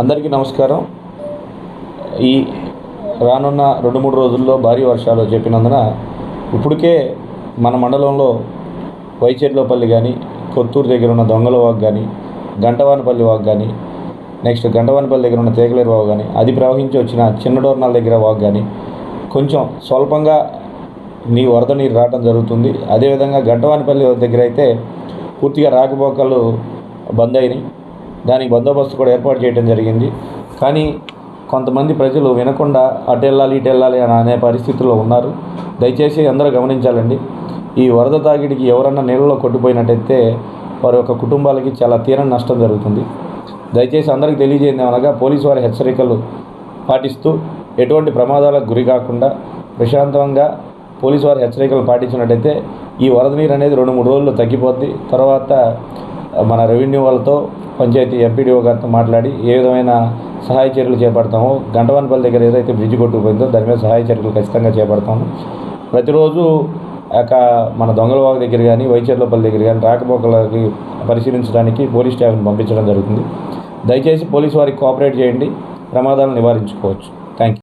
అందరికీ నమస్కారం. ఈ రానున్న రెండు మూడు రోజుల్లో భారీ వర్షాలు చెప్పినందున ఇప్పటికే మన మండలంలో వైచెర్లోపల్లి కానీ కొత్తూరు దగ్గర ఉన్న దొంగల వాక్ కానీ గంటవానిపల్లి వాగ్ కానీ నెక్స్ట్ గంటవానిపల్లి దగ్గర ఉన్న తేగలేరు వాగు కానీ అది ప్రవహించి వచ్చిన చిన్నడోర్నాల దగ్గర వాగ్ కానీ కొంచెం స్వల్పంగా నీ వరద నీరు రావడం జరుగుతుంది. అదేవిధంగా గంటవానిపల్లి దగ్గర అయితే పూర్తిగా రాకపోకలు బంద్ అయినాయి దానికి బందోబస్తు కూడా ఏర్పాటు చేయడం జరిగింది. కానీ కొంతమంది ప్రజలు వినకుండా అటు వెళ్ళాలి ఇటు వెళ్ళాలి అని అనే పరిస్థితుల్లో ఉన్నారు. దయచేసి అందరూ గమనించాలండి. ఈ వరద తాగిడికి ఎవరన్నా నీళ్ళలో కొట్టిపోయినట్టయితే వారి యొక్క కుటుంబాలకి చాలా తీరని నష్టం జరుగుతుంది. దయచేసి అందరికీ తెలియజేయండి. అనగా పోలీసు వారి హెచ్చరికలు పాటిస్తూ ఎటువంటి ప్రమాదాలకు గురి కాకుండా ప్రశాంతంగా పోలీసు వారి హెచ్చరికలు పాటించినట్టయితే ఈ వరద నీరు అనేది రెండు మూడు రోజుల్లో తగ్గిపోద్ది. తర్వాత మన రెవెన్యూ వాళ్ళతో పంచాయతీ ఎంపీడీఓ గారితో మాట్లాడి ఏ విధమైన సహాయ చర్యలు చేపడతామో గంటవానిపల్లి దగ్గర ఏదైతే బ్రిడ్జ్ కొట్టుకుపోయిందో దాని మీద సహాయ చర్యలు ఖచ్చితంగా చేపడతాము. ప్రతిరోజు యొక్క మన దొంగలవాగు దగ్గర కానీ వైచర్లపల్లి దగ్గర కానీ రాకపోకలకి పరిశీలించడానికి పోలీస్ స్టాఫ్ని పంపించడం జరుగుతుంది. దయచేసి పోలీసు వారికి కోఆపరేట్ చేయండి. ప్రమాదాలను నివారించుకోవచ్చు.